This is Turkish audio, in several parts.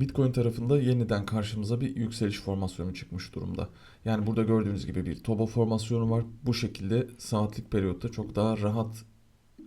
Bitcoin tarafında yeniden karşımıza bir yükseliş formasyonu çıkmış durumda. Yani burada gördüğünüz gibi bir toba formasyonu var. Bu şekilde saatlik periyotta çok daha rahat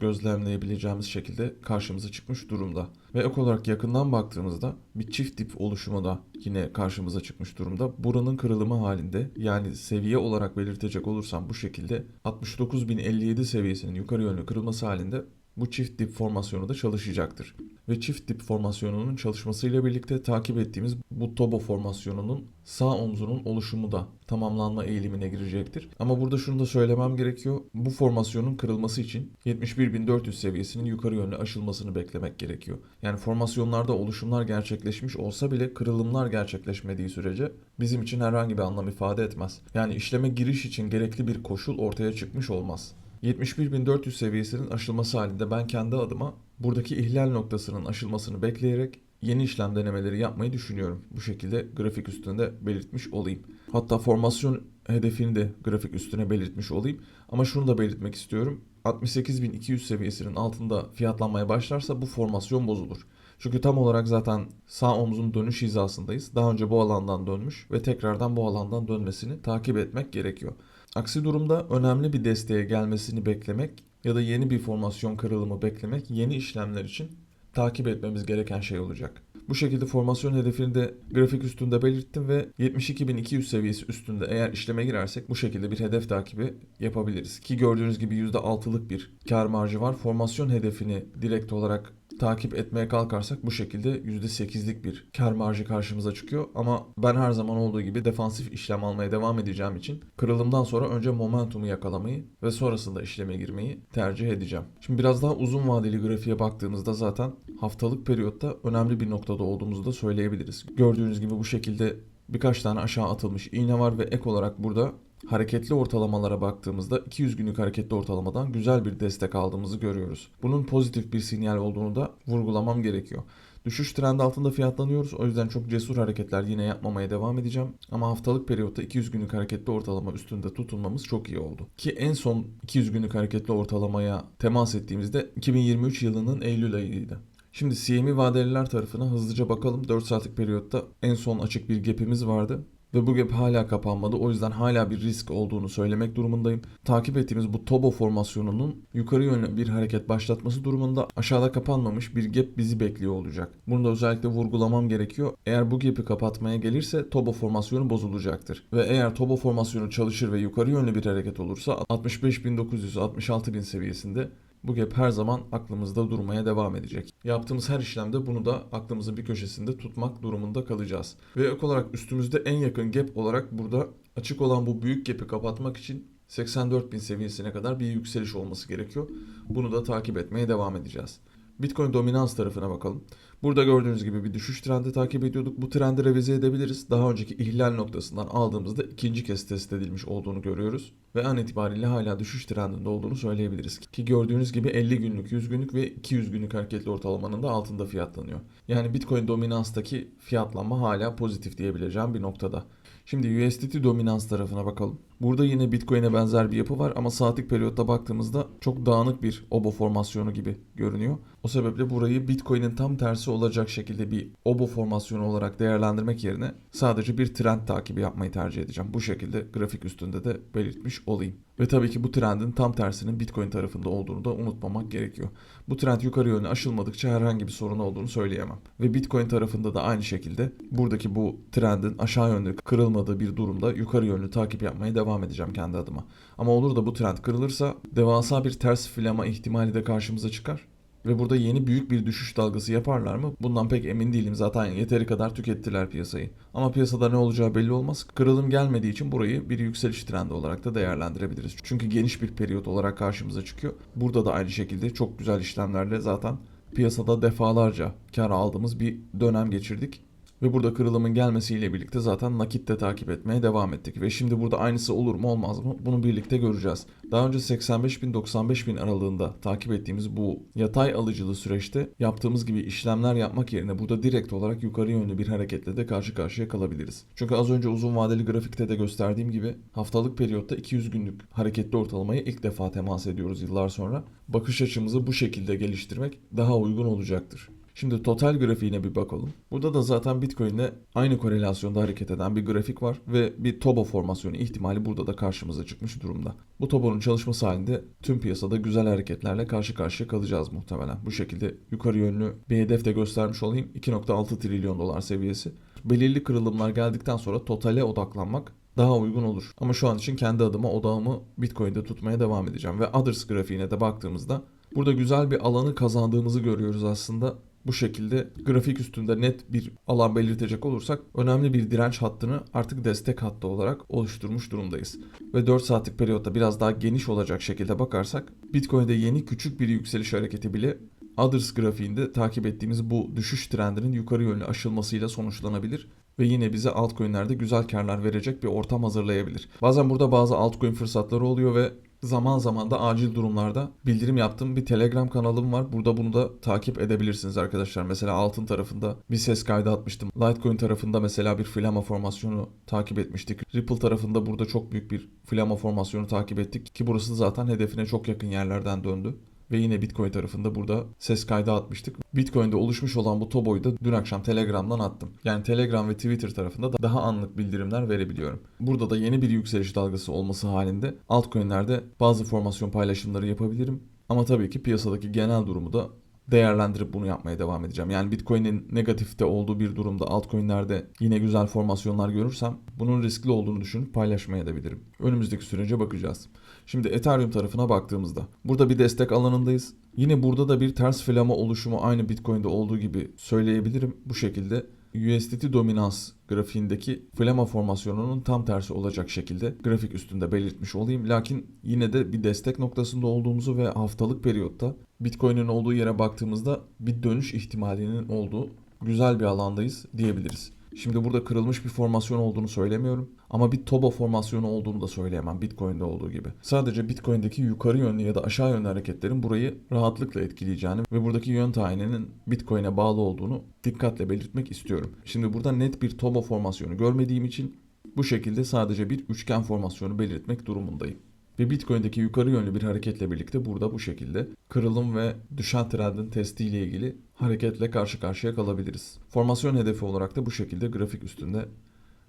gözlemleyebileceğimiz şekilde karşımıza çıkmış durumda. Ve ek olarak yakından baktığımızda bir çift dip oluşumu da yine karşımıza çıkmış durumda. Buranın kırılımı halinde yani seviye olarak belirtecek olursam bu şekilde 69.057 seviyesinin yukarı yönlü kırılması halinde bu çift dip formasyonu da çalışacaktır. Ve çift dip formasyonunun çalışmasıyla birlikte takip ettiğimiz bu Tobo formasyonunun sağ omzunun oluşumu da tamamlanma eğilimine girecektir. Ama burada şunu da söylemem gerekiyor. Bu formasyonun kırılması için 71.400 seviyesinin yukarı yönlü aşılmasını beklemek gerekiyor. Yani formasyonlarda oluşumlar gerçekleşmiş olsa bile kırılımlar gerçekleşmediği sürece bizim için herhangi bir anlam ifade etmez. Yani işleme giriş için gerekli bir koşul ortaya çıkmış olmaz. 71.400 seviyesinin aşılması halinde ben kendi adıma buradaki ihlal noktasının aşılmasını bekleyerek yeni işlem denemeleri yapmayı düşünüyorum. Bu şekilde grafik üstünde belirtmiş olayım. Hatta formasyon hedefini de grafik üstüne belirtmiş olayım. Ama şunu da belirtmek istiyorum. 68.200 seviyesinin altında fiyatlanmaya başlarsa bu formasyon bozulur. Çünkü tam olarak zaten sağ omzun dönüş hizasındayız. Daha önce bu alandan dönmüş ve tekrardan bu alandan dönmesini takip etmek gerekiyor. Aksi durumda önemli bir desteğe gelmesini beklemek ya da yeni bir formasyon kırılımı beklemek yeni işlemler için takip etmemiz gereken şey olacak. Bu şekilde formasyon hedefini de grafik üstünde belirttim ve 72.200 seviyesi üstünde eğer işleme girersek bu şekilde bir hedef takibi yapabiliriz. Ki gördüğünüz gibi %6'lık bir kar marjı var. Formasyon hedefini direkt olarak takip etmeye kalkarsak bu şekilde %8'lik bir kar marjı karşımıza çıkıyor. Ama ben her zaman olduğu gibi defansif işlem almaya devam edeceğim için kırılımdan sonra önce momentumu yakalamayı ve sonrasında işleme girmeyi tercih edeceğim. Şimdi biraz daha uzun vadeli grafiğe baktığımızda zaten haftalık periyotta önemli bir noktada olduğumuzu da söyleyebiliriz. Gördüğünüz gibi bu şekilde birkaç tane aşağı atılmış iğne var ve ek olarak burada hareketli ortalamalara baktığımızda 200 günlük hareketli ortalamadan güzel bir destek aldığımızı görüyoruz. Bunun pozitif bir sinyal olduğunu da vurgulamam gerekiyor. Düşüş trendi altında fiyatlanıyoruz. O yüzden çok cesur hareketler yine yapmamaya devam edeceğim. Ama haftalık periyotta 200 günlük hareketli ortalama üstünde tutulmamız çok iyi oldu. Ki en son 200 günlük hareketli ortalamaya temas ettiğimizde 2023 yılının Eylül ayıydı. Şimdi CME vadeliler tarafına hızlıca bakalım. 4 saatlik periyotta en son açık bir gap'imiz vardı. Ve bu gap hala kapanmadı. O yüzden hala bir risk olduğunu söylemek durumundayım. Takip ettiğimiz bu Tobo formasyonunun yukarı yönlü bir hareket başlatması durumunda aşağıda kapanmamış bir gap bizi bekliyor olacak. Bunu da özellikle vurgulamam gerekiyor. Eğer bu gap'i kapatmaya gelirse Tobo formasyonu bozulacaktır. Ve eğer Tobo formasyonu çalışır ve yukarı yönlü bir hareket olursa 65.900-66.000 seviyesinde bu gap her zaman aklımızda durmaya devam edecek. Yaptığımız her işlemde bunu da aklımızın bir köşesinde tutmak durumunda kalacağız. Ve ek olarak üstümüzde en yakın gap olarak burada açık olan bu büyük gap'i kapatmak için 84.000 seviyesine kadar bir yükseliş olması gerekiyor. Bunu da takip etmeye devam edeceğiz. Bitcoin dominans tarafına bakalım. Burada gördüğünüz gibi bir düşüş trendi takip ediyorduk. Bu trendi revize edebiliriz. Daha önceki ihlal noktasından aldığımızda ikinci kez test edilmiş olduğunu görüyoruz. Ve an itibariyle hala düşüş trendinde olduğunu söyleyebiliriz. Ki gördüğünüz gibi 50 günlük, 100 günlük ve 200 günlük hareketli ortalamanın da altında fiyatlanıyor. Yani Bitcoin dominanstaki fiyatlanma hala pozitif diyebileceğim bir noktada. Şimdi USDT dominans tarafına bakalım. Burada yine Bitcoin'e benzer bir yapı var ama saatlik periyotta baktığımızda çok dağınık bir obo formasyonu gibi görünüyor. O sebeple burayı Bitcoin'in tam tersi olacak şekilde bir obo formasyonu olarak değerlendirmek yerine sadece bir trend takibi yapmayı tercih edeceğim. Bu şekilde grafik üstünde de belirtmiş olayım. Ve tabii ki bu trendin tam tersinin Bitcoin tarafında olduğunu da unutmamak gerekiyor. Bu trend yukarı yönlü aşılmadıkça herhangi bir sorun olduğunu söyleyemem. Ve Bitcoin tarafında da aynı şekilde buradaki bu trendin aşağı yönlü kırılmadığı bir durumda yukarı yönlü takip yapmaya devam edeceğim kendi adıma. Ama olur da bu trend kırılırsa devasa bir ters filama ihtimali de karşımıza çıkar. Ve burada yeni büyük bir düşüş dalgası yaparlar mı? Bundan pek emin değilim. Zaten yeteri kadar tükettiler piyasayı. Ama piyasada ne olacağı belli olmaz. Kırılım gelmediği için burayı bir yükseliş trendi olarak da değerlendirebiliriz. Çünkü geniş bir periyot olarak karşımıza çıkıyor. Burada da aynı şekilde çok güzel işlemlerle zaten piyasada defalarca kar aldığımız bir dönem geçirdik. Ve burada kırılımın gelmesiyle birlikte zaten nakitte takip etmeye devam ettik. Ve şimdi burada aynısı olur mu olmaz mı bunu birlikte göreceğiz. Daha önce 85 bin 95 bin aralığında takip ettiğimiz bu yatay alıcılı süreçte yaptığımız gibi işlemler yapmak yerine burada direkt olarak yukarı yönlü bir hareketle de karşı karşıya kalabiliriz. Çünkü az önce uzun vadeli grafikte de gösterdiğim gibi haftalık periyotta 200 günlük hareketli ortalamaya ilk defa temas ediyoruz yıllar sonra. Bakış açımızı bu şekilde geliştirmek daha uygun olacaktır. Şimdi total grafiğine bir bakalım. Burada da zaten Bitcoin'le aynı korelasyonda hareket eden bir grafik var ve bir Tobo formasyonu ihtimali burada da karşımıza çıkmış durumda. Bu Tobo'nun çalışması halinde tüm piyasada güzel hareketlerle karşı karşıya kalacağız muhtemelen. Bu şekilde yukarı yönlü bir hedef de göstermiş olayım. 2.6 trilyon dolar seviyesi. Belirli kırılımlar geldikten sonra totale odaklanmak daha uygun olur. Ama şu an için kendi adıma odağımı Bitcoin'de tutmaya devam edeceğim. Ve Others grafiğine de baktığımızda burada güzel bir alanı kazandığımızı görüyoruz aslında. Bu şekilde grafik üstünde net bir alan belirtecek olursak önemli bir direnç hattını artık destek hattı olarak oluşturmuş durumdayız. Ve 4 saatlik periyotta biraz daha geniş olacak şekilde bakarsak Bitcoin'de yeni küçük bir yükseliş hareketi bile Others grafiğinde takip ettiğimiz bu düşüş trendinin yukarı yönlü aşılmasıyla sonuçlanabilir ve yine bize altcoin'lerde güzel karlar verecek bir ortam hazırlayabilir. Bazen burada bazı altcoin fırsatları oluyor ve zaman zaman da acil durumlarda bildirim yaptığım bir Telegram kanalım var. Burada bunu da takip edebilirsiniz arkadaşlar. Mesela altın tarafında bir ses kaydı atmıştım. Litecoin tarafında mesela bir flama formasyonu takip etmiştik. Ripple tarafında burada çok büyük bir flama formasyonu takip ettik ki burası zaten hedefine çok yakın yerlerden döndü. Ve yine Bitcoin tarafında burada ses kaydı atmıştık. Bitcoin'de oluşmuş olan bu Tobo'yu da dün akşam Telegram'dan attım. Yani Telegram ve Twitter tarafında da daha anlık bildirimler verebiliyorum. Burada da yeni bir yükseliş dalgası olması halinde altcoin'lerde bazı formasyon paylaşımları yapabilirim. Ama tabii ki piyasadaki genel durumu da değerlendirip bunu yapmaya devam edeceğim. Yani Bitcoin'in negatifte olduğu bir durumda altcoin'lerde yine güzel formasyonlar görürsem bunun riskli olduğunu düşünüp paylaşmaya da bilirim. Önümüzdeki sürece bakacağız. Şimdi Ethereum tarafına baktığımızda burada bir destek alanındayız. Yine burada da bir ters flama oluşumu aynı Bitcoin'de olduğu gibi söyleyebilirim. Bu şekilde USDT dominans grafiğindeki flama formasyonunun tam tersi olacak şekilde grafik üstünde belirtmiş olayım. Lakin yine de bir destek noktasında olduğumuzu ve haftalık periyotta Bitcoin'in olduğu yere baktığımızda bir dönüş ihtimalinin olduğu güzel bir alandayız diyebiliriz. Şimdi burada kırılmış bir formasyon olduğunu söylemiyorum ama bir Toba formasyonu olduğunu da söyleyemem Bitcoin'de olduğu gibi. Sadece Bitcoin'deki yukarı yönlü ya da aşağı yönlü hareketlerin burayı rahatlıkla etkileyeceğini ve buradaki yön tayininin Bitcoin'e bağlı olduğunu dikkatle belirtmek istiyorum. Şimdi burada net bir Toba formasyonu görmediğim için bu şekilde sadece bir üçgen formasyonu belirtmek durumundayım. Ve Bitcoin'deki yukarı yönlü bir hareketle birlikte burada bu şekilde kırılım ve düşen trendin testiyle ilgili hareketle karşı karşıya kalabiliriz. Formasyon hedefi olarak da bu şekilde grafik üstünde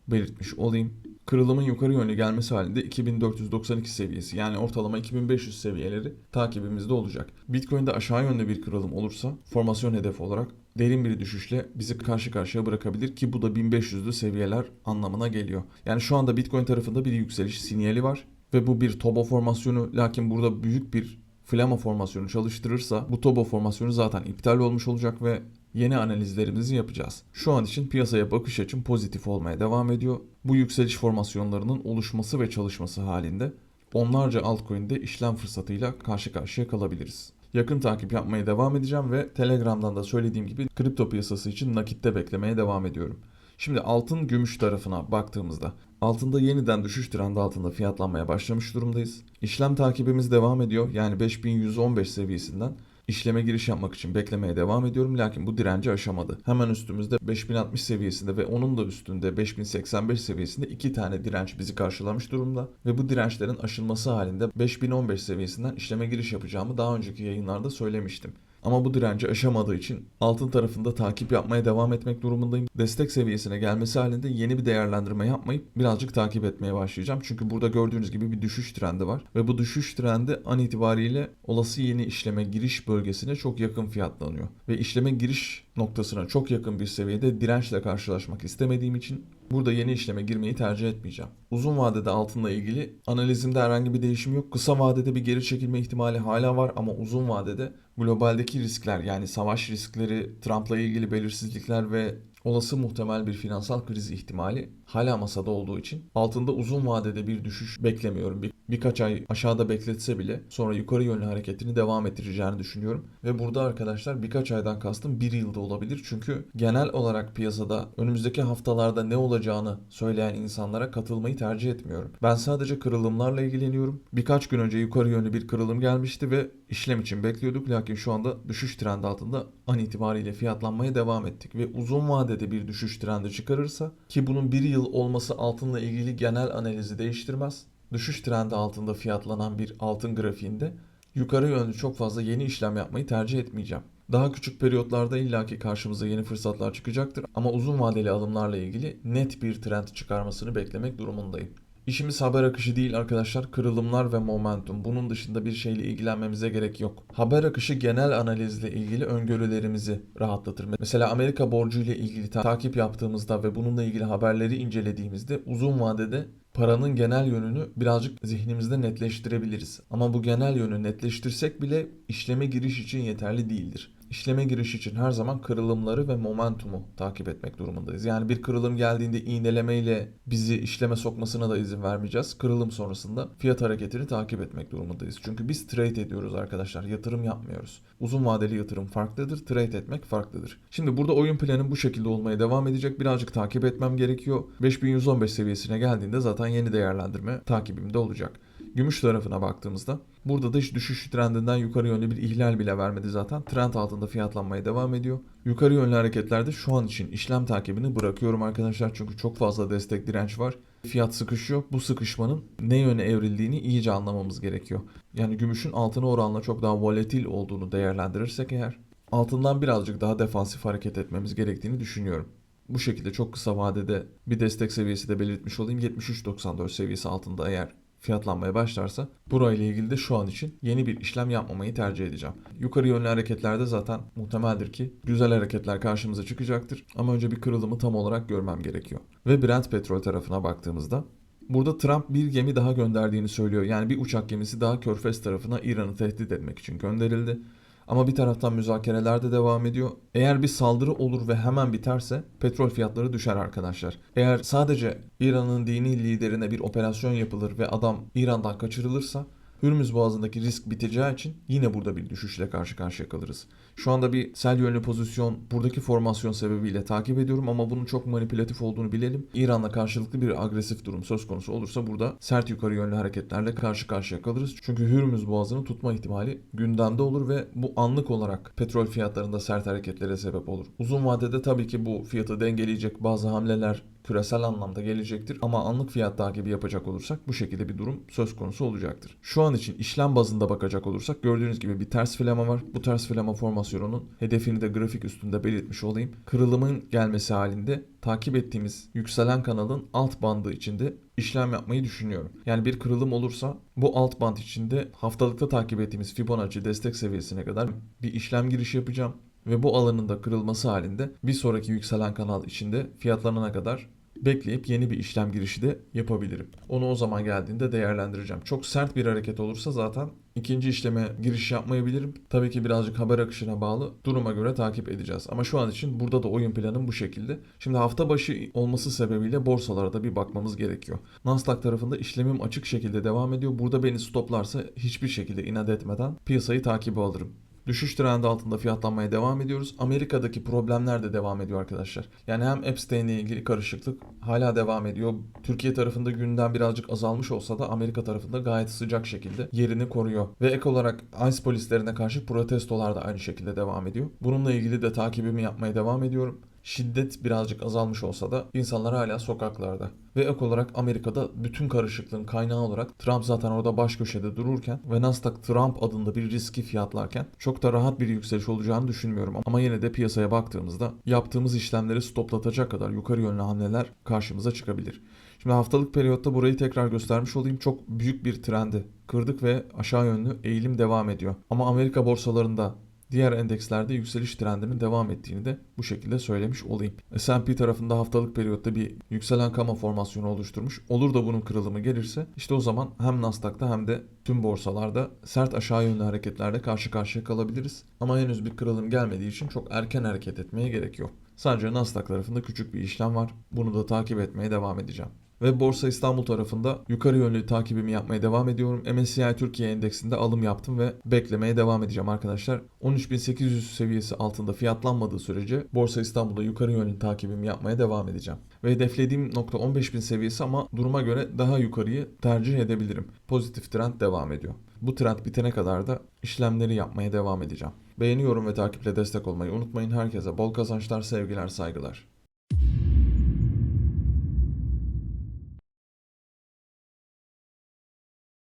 belirtmiş olayım. Kırılımın yukarı yönlü gelmesi halinde 2492 seviyesi yani ortalama 2500 seviyeleri takibimizde olacak. Bitcoin'de aşağı yönlü bir kırılım olursa formasyon hedefi olarak derin bir düşüşle bizi karşı karşıya bırakabilir ki bu da 1500'lü seviyeler anlamına geliyor. Yani şu anda Bitcoin tarafında bir yükseliş sinyali var ve bu bir Tobo formasyonu lakin burada büyük bir flama formasyonu çalıştırırsa bu Tobo formasyonu zaten iptal olmuş olacak ve yeni analizlerimizi yapacağız. Şu an için piyasaya bakış açım pozitif olmaya devam ediyor. Bu yükseliş formasyonlarının oluşması ve çalışması halinde onlarca altcoin'de işlem fırsatıyla karşı karşıya kalabiliriz. Yakın takip yapmaya devam edeceğim ve Telegram'dan da söylediğim gibi kripto piyasası için nakitte beklemeye devam ediyorum. Şimdi altın gümüş tarafına baktığımızda altında yeniden düşüş trendi altında fiyatlanmaya başlamış durumdayız. İşlem takibimiz devam ediyor. Yani 5115 seviyesinden işleme giriş yapmak için beklemeye devam ediyorum. Lakin bu direnci aşamadı. Hemen üstümüzde 5060 seviyesinde ve onun da üstünde 5085 seviyesinde iki tane direnç bizi karşılamış durumda. Ve bu dirençlerin aşılması halinde 5015 seviyesinden işleme giriş yapacağımı daha önceki yayınlarda söylemiştim. Ama bu direnci aşamadığı için altın tarafında takip yapmaya devam etmek durumundayım. Destek seviyesine gelmesi halinde yeni bir değerlendirme yapmayıp birazcık takip etmeye başlayacağım. Çünkü burada gördüğünüz gibi bir düşüş trendi var. Ve bu düşüş trendi an itibariyle olası yeni işleme giriş bölgesine çok yakın fiyatlanıyor. Ve işleme giriş noktasına çok yakın bir seviyede dirençle karşılaşmak istemediğim için Burada yeni işleme girmeyi tercih etmeyeceğim. Uzun vadede altınla ilgili analizimde herhangi bir değişim yok. Kısa vadede bir geri çekilme ihtimali hala var ama uzun vadede globaldeki riskler yani savaş riskleri, Trump'la ilgili belirsizlikler ve olası muhtemel bir finansal kriz ihtimali hala masada olduğu için altında uzun vadede bir düşüş beklemiyorum. Bir, birkaç ay aşağıda bekletse bile sonra yukarı yönlü hareketini devam ettireceğini düşünüyorum. Ve burada arkadaşlar birkaç aydan kastım bir yılda olabilir. Çünkü genel olarak piyasada önümüzdeki haftalarda ne olacağını söyleyen insanlara katılmayı tercih etmiyorum. Ben sadece kırılımlarla ilgileniyorum. Birkaç gün önce yukarı yönlü bir kırılım gelmişti ve işlem için bekliyorduk. Lakin şu anda düşüş trendi altında an itibariyle fiyatlanmaya devam ettik. Ve uzun vadede bir düşüş trendi çıkarırsa ki bunun bir yıl olması altınla ilgili genel analizi değiştirmez. Düşüş trendi altında fiyatlanan bir altın grafiğinde yukarı yönlü çok fazla yeni işlem yapmayı tercih etmeyeceğim. Daha küçük periyotlarda illaki karşımıza yeni fırsatlar çıkacaktır ama uzun vadeli alımlarla ilgili net bir trend çıkarmasını beklemek durumundayım. İşimiz haber akışı değil arkadaşlar, kırılımlar ve momentum. Bunun dışında bir şeyle ilgilenmemize gerek yok. Haber akışı genel analizle ilgili öngörülerimizi rahatlatır. Mesela Amerika borcu ile ilgili ta- takip yaptığımızda ve bununla ilgili haberleri incelediğimizde uzun vadede paranın genel yönünü birazcık zihnimizde netleştirebiliriz. Ama bu genel yönü netleştirsek bile işleme giriş için yeterli değildir. İşleme giriş için her zaman kırılımları ve momentumu takip etmek durumundayız. Yani bir kırılım geldiğinde iğnelemeyle bizi işleme sokmasına da izin vermeyeceğiz. Kırılım sonrasında fiyat hareketini takip etmek durumundayız. Çünkü biz trade ediyoruz arkadaşlar. Yatırım yapmıyoruz. Uzun vadeli yatırım farklıdır. Trade etmek farklıdır. Şimdi burada oyun planım bu şekilde olmaya devam edecek. Birazcık takip etmem gerekiyor. 5115 seviyesine geldiğinde zaten yeni değerlendirme takibimde olacak. Gümüş tarafına baktığımızda burada da düşüş trendinden yukarı yönlü bir ihlal bile vermedi zaten. Trend altında fiyatlanmaya devam ediyor. Yukarı yönlü hareketlerde şu an için işlem takibini bırakıyorum arkadaşlar çünkü çok fazla destek direnç var. Fiyat sıkışıyor. Bu sıkışmanın ne yöne evrildiğini iyice anlamamız gerekiyor. Yani gümüşün altına oranla çok daha volatil olduğunu değerlendirirsek eğer altından birazcık daha defansif hareket etmemiz gerektiğini düşünüyorum. Bu şekilde çok kısa vadede bir destek seviyesi de belirtmiş olayım. 73.94 seviyesi altında eğer fiyatlanmaya başlarsa burayla ilgili de şu an için yeni bir işlem yapmamayı tercih edeceğim. Yukarı yönlü hareketlerde zaten muhtemeldir ki güzel hareketler karşımıza çıkacaktır. Ama önce bir kırılımı tam olarak görmem gerekiyor. Ve Brent petrol tarafına baktığımızda Burada Trump bir gemi daha gönderdiğini söylüyor. Yani bir uçak gemisi daha Körfez tarafına İran'ı tehdit etmek için gönderildi. Ama bir taraftan müzakereler de devam ediyor. Eğer bir saldırı olur ve hemen biterse petrol fiyatları düşer arkadaşlar. Eğer sadece İran'ın dini liderine bir operasyon yapılır ve adam İran'dan kaçırılırsa Hürmüz Boğazı'ndaki risk biteceği için yine burada bir düşüşle karşı karşıya kalırız. Şu anda bir sel yönlü pozisyon buradaki formasyon sebebiyle takip ediyorum ama bunun çok manipülatif olduğunu bilelim. İran'la karşılıklı bir agresif durum söz konusu olursa burada sert yukarı yönlü hareketlerle karşı karşıya kalırız. Çünkü Hürmüz Boğazı'nı tutma ihtimali gündemde olur ve bu anlık olarak petrol fiyatlarında sert hareketlere sebep olur. Uzun vadede tabii ki bu fiyatı dengeleyecek bazı hamleler küresel anlamda gelecektir ama anlık fiyat takibi yapacak olursak bu şekilde bir durum söz konusu olacaktır. Şu an için işlem bazında bakacak olursak gördüğünüz gibi bir ters filama var. Bu ters filama formasyonunun hedefini de grafik üstünde belirtmiş olayım. Kırılımın gelmesi halinde takip ettiğimiz yükselen kanalın alt bandı içinde işlem yapmayı düşünüyorum. Yani bir kırılım olursa bu alt band içinde haftalıkta takip ettiğimiz Fibonacci destek seviyesine kadar bir işlem girişi yapacağım ve bu alanın da kırılması halinde bir sonraki yükselen kanal içinde fiyatlanana kadar bekleyip yeni bir işlem girişi de yapabilirim. Onu o zaman geldiğinde değerlendireceğim. Çok sert bir hareket olursa zaten ikinci işleme giriş yapmayabilirim. Tabii ki birazcık haber akışına bağlı duruma göre takip edeceğiz. Ama şu an için burada da oyun planım bu şekilde. Şimdi hafta başı olması sebebiyle borsalara da bir bakmamız gerekiyor. Nasdaq tarafında işlemim açık şekilde devam ediyor. Burada beni stoplarsa hiçbir şekilde inat etmeden piyasayı takibe alırım. Düşüş trendi altında fiyatlanmaya devam ediyoruz. Amerika'daki problemler de devam ediyor arkadaşlar. Yani hem Epstein'le ilgili karışıklık hala devam ediyor. Türkiye tarafında günden birazcık azalmış olsa da Amerika tarafında gayet sıcak şekilde yerini koruyor. Ve ek olarak ICE polislerine karşı protestolar da aynı şekilde devam ediyor. Bununla ilgili de takibimi yapmaya devam ediyorum. Şiddet birazcık azalmış olsa da insanlar hala sokaklarda. Ve ek olarak Amerika'da bütün karışıklığın kaynağı olarak Trump zaten orada baş köşede dururken ve Nasdaq Trump adında bir riski fiyatlarken çok da rahat bir yükseliş olacağını düşünmüyorum. Ama yine de piyasaya baktığımızda yaptığımız işlemleri stoplatacak kadar yukarı yönlü hamleler karşımıza çıkabilir. Şimdi haftalık periyotta burayı tekrar göstermiş olayım. Çok büyük bir trendi kırdık ve aşağı yönlü eğilim devam ediyor. Ama Amerika borsalarında Diğer endekslerde yükseliş trendinin devam ettiğini de bu şekilde söylemiş olayım. S&P tarafında haftalık periyotta bir yükselen kama formasyonu oluşturmuş. Olur da bunun kırılımı gelirse işte o zaman hem Nasdaq'ta hem de tüm borsalarda sert aşağı yönlü hareketlerle karşı karşıya kalabiliriz. Ama henüz bir kırılım gelmediği için çok erken hareket etmeye gerek yok. Sadece Nasdaq tarafında küçük bir işlem var. Bunu da takip etmeye devam edeceğim. Ve Borsa İstanbul tarafında yukarı yönlü takibimi yapmaya devam ediyorum. MSCI Türkiye endeksinde alım yaptım ve beklemeye devam edeceğim arkadaşlar. 13.800 seviyesi altında fiyatlanmadığı sürece Borsa İstanbul'da yukarı yönlü takibimi yapmaya devam edeceğim. Ve hedeflediğim nokta 15.000 seviyesi ama duruma göre daha yukarıyı tercih edebilirim. Pozitif trend devam ediyor. Bu trend bitene kadar da işlemleri yapmaya devam edeceğim. Beğeni, yorum ve takiple destek olmayı unutmayın. Herkese bol kazançlar, sevgiler, saygılar.